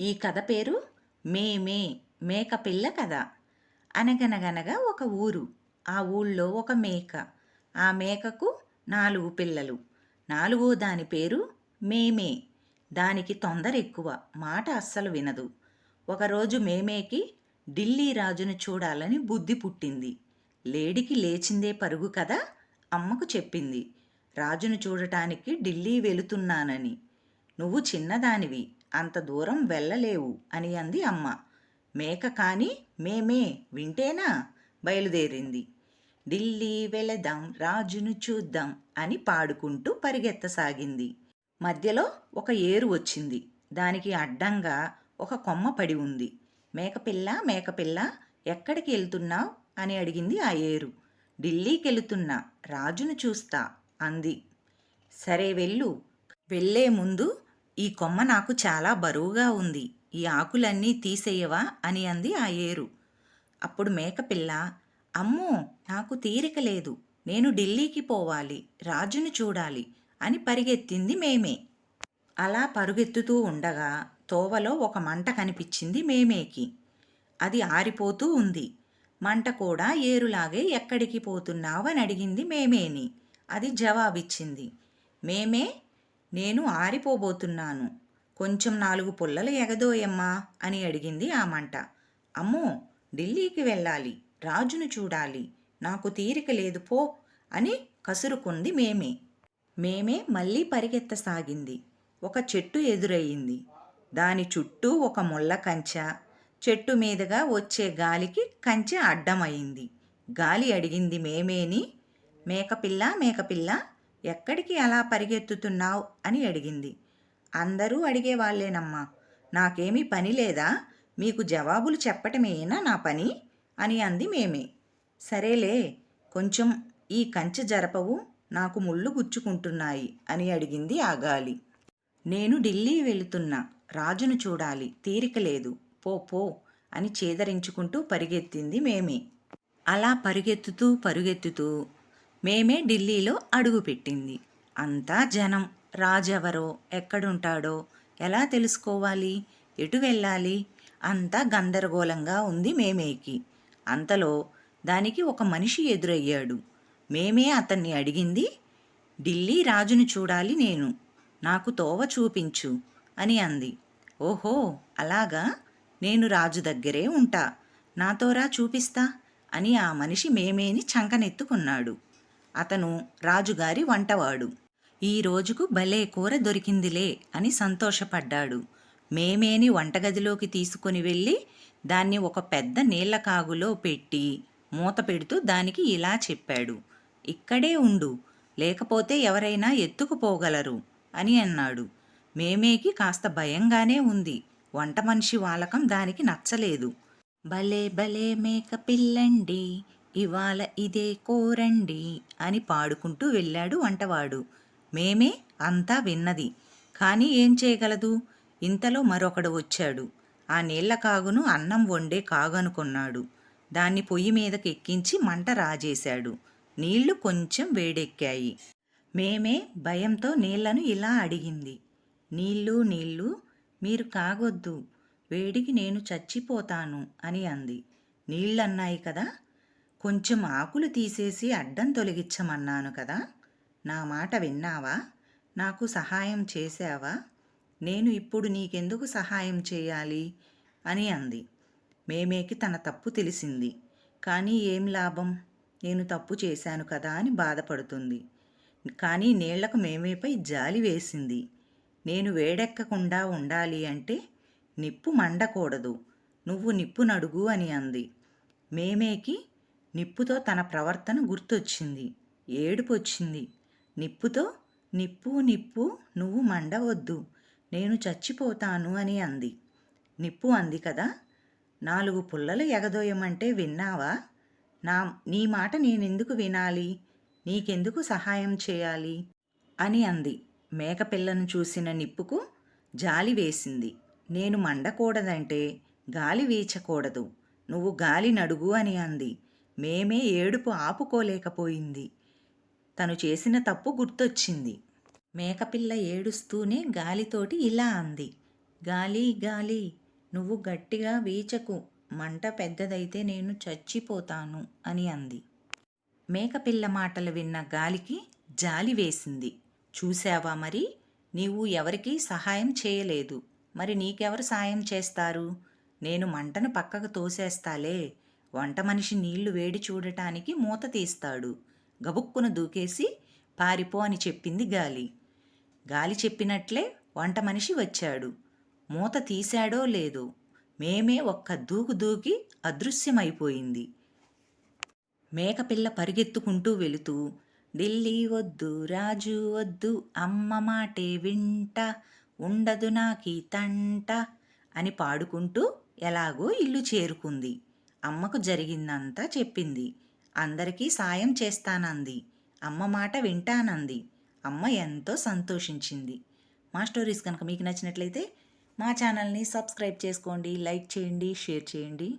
ఈ కథ పేరు మేమే మేకపిల్ల కథ. అనగనగనగా ఒక ఊరు. ఆ ఊళ్ళో ఒక మేక. ఆ మేకకు నాలుగు పిల్లలు. నాలుగో దాని పేరు మేమే దానికి తొందర ఎక్కువ. మాట అస్సలు వినదు. ఒకరోజు మేమేకి ఢిల్లీ రాజును చూడాలని బుద్ధి పుట్టింది. లేడికి లేచిందే పరుగు కదా అమ్మకు చెప్పింది. రాజును చూడటానికి ఢిల్లీ వెళుతున్నానని. నువ్వు చిన్నదానివి. అంత దూరం వెళ్ళలేవు అని అంది అమ్మ. మేక కాని మేమే వింటేనా? బయలుదేరింది. ఢిల్లీ వెళదాం రాజును చూద్దాం అని పాడుకుంటూ పరిగెత్తసాగింది. మధ్యలో ఒక ఏరు వచ్చింది. దానికి అడ్డంగా ఒక కొమ్మ పడి ఉంది. మేకపిల్ల మేకపిల్ల ఎక్కడికి వెళ్తున్నావు? అని అడిగింది ఆ ఏరు. ఢిల్లీకి వెళుతున్నా రాజును చూస్తా అంది. సరే వెళ్ళు. వెళ్ళే ముందు ఈ కొమ్మ నాకు చాలా బరువుగా ఉంది. ఈ ఆకులన్నీ తీసేయవా? అని అంది ఆ ఏరు. అప్పుడు మేకపిల్ల అమ్మో నాకు తీరిక లేదు. నేను ఢిల్లీకి పోవాలి రాజును చూడాలి అని పరిగెత్తింది మేమే. అలా పరుగెత్తుతూ ఉండగా తోవలో ఒక మంట కనిపించింది మేమేకి. అది ఆరిపోతూ ఉంది. మంట కూడా ఏరులాగే ఎక్కడికి పోతున్నావని అడిగింది మేమేని. అది జవాబిచ్చింది. మేమే నేను ఆరిపోబోతున్నాను. కొంచెం నాలుగు పుల్లలు ఎగదోయమ్మా అని అడిగింది ఆ మంట. అమ్మో ఢిల్లీకి వెళ్ళాలి రాజును చూడాలి నాకు తీరిక లేదు పో అని కసురుకుంది మేమే. మేమే మళ్ళీ పరిగెత్తసాగింది. ఒక చెట్టు ఎదురయ్యింది దాని చుట్టూ ఒక ముళ్ళ కంచె. చెట్టు మీదుగా వచ్చే గాలికి కంచె అడ్డమైంది గాలి అడిగింది మేమేని మేకపిల్ల మేకపిల్ల ఎక్కడికి అలా పరిగెత్తుతున్నావు? అని అడిగింది. అందరూ అడిగేవాళ్ళేనమ్మా నాకేమీ పని లేదా? మీకు జవాబులు చెప్పటమేనా నా పని? అని అంది మేమే. సరేలే కొంచెం ఈ కంచె జరపవు నాకు ముళ్ళు గుచ్చుకుంటున్నాయి అని అడిగింది ఆ గాలి. నేను ఢిల్లీ వెళుతున్నా. రాజును చూడాలి. తీరిక లేదు. పో పో అని చేదరించుకుంటూ పరిగెత్తింది మేమే. అలా పరుగెత్తుతూ పరుగెత్తుతూ మేమే ఢిల్లీలో అడుగుపెట్టింది. అంతా జనం రాజెవరో ఎక్కడుంటాడో ఎలా తెలుసుకోవాలి ఎటు వెళ్ళాలి అంతా గందరగోళంగా ఉంది మేమేకి. అంతలో దానికి ఒక మనిషి ఎదురయ్యాడు. మేమే అతన్ని అడిగింది ఢిల్లీ రాజును చూడాలి నేను నాకు తోవ చూపించు అని అంది. ఓహో అలాగా? నేను రాజు దగ్గరే ఉంటా నాతోరా చూపిస్తా అని ఆ మనిషి మేమేని చంకనెత్తుకున్నాడు. అతను రాజుగారి వంటవాడు. ఈ రోజుకు భలే కూర దొరికిందిలే అని సంతోషపడ్డాడు. మేమేని వంటగదిలోకి తీసుకుని వెళ్ళి దాన్ని ఒక పెద్ద నీళ్ళ కాగులో పెట్టి మూత పెడుతూ దానికి ఇలా చెప్పాడు. ఇక్కడే ఉండు లేకపోతే ఎవరైనా ఎత్తుకుపోగలరు అని అన్నాడు. మేమేకి కాస్త భయంగానే ఉంది. వంట మనిషి వాలకం దానికి నచ్చలేదు. భలే భలే మేక పిల్లండి ఇవాళ ఇదే కోరండి అని పాడుకుంటూ వెళ్ళాడు వంటవాడు. మేమే అంతా విన్నది. కానీ ఏం చేయగలదు? ఇంతలో మరొకడు వచ్చాడు. ఆ నీళ్ళ కాగును అన్నం వండే కాగనుకున్నాడు. దాన్ని పొయ్యి మీదకి ఎక్కించి మంట రాజేశాడు. నీళ్ళు కొంచెం వేడెక్కాయి. మేమే భయంతో నీళ్ళను ఇలా అడిగింది. నీళ్ళు నీళ్ళు మీరు కాగొద్దు. వేడికి నేను చచ్చిపోతాను అని అంది. నీళ్ళన్నాయి కదా? కొంచెం ఆకులు తీసేసి అడ్డం తొలగించమన్నాను కదా. నా మాట విన్నావా? నాకు సహాయం చేశావా? నేను ఇప్పుడు నీకెందుకు సహాయం చేయాలి? అని అంది. మేమేకి తన తప్పు తెలిసింది. కానీ ఏం లాభం? నేను తప్పు చేశాను కదా అని బాధపడుతుంది. కానీ నీళ్ళకు మేమేపై జాలి వేసింది. నేను వేడెక్కకుండా ఉండాలి అంటే నిప్పు మండకూడదు. నువ్వు నిప్పు నడుగు అని అంది. మేమేకి నిప్పుతో తన ప్రవర్తన గుర్తొచ్చింది. ఏడుపు వచ్చింది నిప్పుతో నిప్పు నిప్పు నువ్వు మండవద్దు. నేను చచ్చిపోతాను అని అంది. నిప్పు అంది కదా. నాలుగు పుల్లలు ఎగదోయమంటే విన్నావా? నా నీ మాట నేనెందుకు వినాలి? నీకెందుకు సహాయం చేయాలి? అని అంది. మేకపిల్లను చూసిన నిప్పుకు జాలి వేసింది. నేను మండకూడదంటే గాలి వీచకూడదు. నువ్వు గాలి నడుగు అని అంది. మేమే ఏడుపు ఆపుకోలేకపోయింది. తను చేసిన తప్పు గుర్తొచ్చింది. మేకపిల్ల ఏడుస్తూనే గాలితోటి ఇలా అంది. గాలి గాలి నువ్వు గట్టిగా వీచకు. మంట పెద్దదైతే నేను చచ్చిపోతాను అని అంది. మేకపిల్ల మాటలు విన్న గాలికి జాలి వేసింది. చూశావా మరి? నీవు ఎవరికీ సహాయం చేయలేదు. మరి నీకెవరు సాయం చేస్తారు? నేను మంటను పక్కకు తోసేస్తాలే. వంట మనిషి నీళ్ళు వేడి చూడటానికి మూత తీస్తాడు. గబుక్కున దూకేసి పారిపో అని చెప్పింది గాలి. గాలి చెప్పినట్లే వంట మనిషి వచ్చాడు. మూత తీశాడో లేదో మేమే ఒక్క దూకు దూకి అదృశ్యమైపోయింది. మేకపిల్ల పరిగెత్తుకుంటూ వెళుతూ ఢిల్లీ వద్దు రాజు వద్దు అమ్మ మాటే వింట ఉండదు నాకీ తంట అని పాడుకుంటూ ఎలాగో ఇల్లు చేరుకుంది. అమ్మకు జరిగిందంతా చెప్పింది. అందరికీ సాయం చేస్తానంది. అమ్మ మాట వింటానంది. అమ్మ ఎంతో సంతోషించింది. మా స్టోరీస్ కనుక మీకు నచ్చినట్లయితే మా ఛానల్ని సబ్స్క్రైబ్ చేసుకోండి లైక్ చేయండి షేర్ చేయండి.